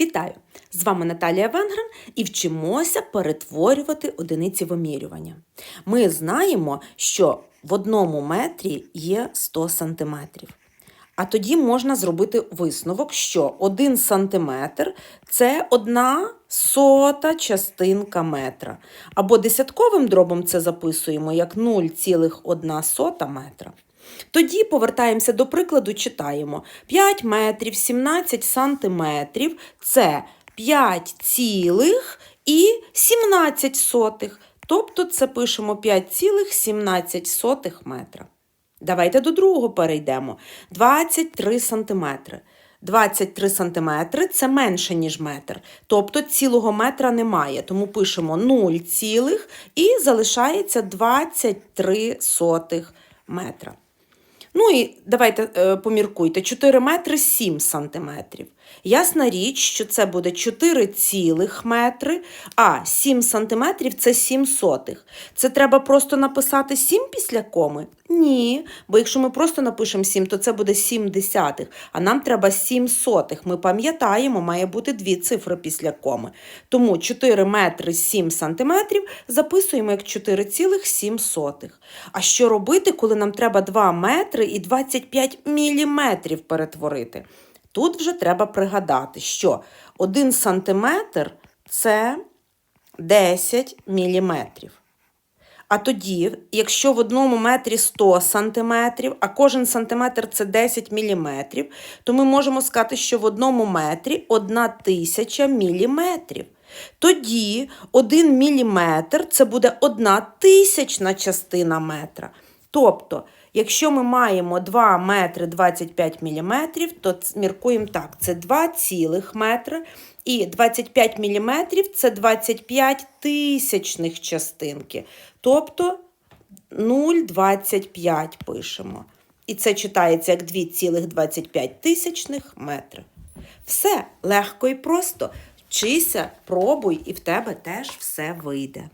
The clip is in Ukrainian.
Вітаю! З вами Наталія Венгрен і вчимося перетворювати одиниці вимірювання. Ми знаємо, що в одному метрі є 100 сантиметрів. А тоді можна зробити висновок, що 1 сантиметр – це одна сота частинка метра. Або десятковим дробом це записуємо як 0,1 сота метра. Тоді повертаємося до прикладу, читаємо 5 метрів 17 сантиметрів – це 5 цілих і 17 сотих. Тобто це пишемо 5,17 метра. Давайте до другого перейдемо. 23 сантиметри. 23 сантиметри – це менше, ніж метр. Тобто цілого метра немає. Тому пишемо 0 цілих і залишається 23 сотих метра. Ну і давайте е, поміркуйте. 4 метри 7 сантиметрів. Ясна річ, що це буде 4 цілих метри, а 7 сантиметрів – це 7 сотих. Це треба просто написати 7 після коми? Ні, бо якщо ми просто напишемо 7, то це буде 7 десятих, а нам треба 7 сотих. Ми пам'ятаємо, має бути дві цифри після коми. Тому 4 метри 7 сантиметрів записуємо як 4,7. А що робити, коли нам треба 2 метри і 25 міліметрів перетворити? Тут вже треба пригадати, що 1 сантиметр – це 10 міліметрів. А тоді, якщо в одному метрі 100 сантиметрів, а кожен сантиметр це 10 міліметрів, то ми можемо сказати, що в одному метрі 1 тисяча міліметрів. Тоді 1 міліметр це буде 1 тисячна частина метра. Тобто, якщо ми маємо 2 метри 25 міліметрів, то міркуємо так, це 2 цілих метри, і 25 міліметрів – це 25 тисячних частинки. Тобто 0,25 пишемо. І це читається як 2,25 тисячних метри. Все легко і просто. Вчися, пробуй, і в тебе теж все вийде.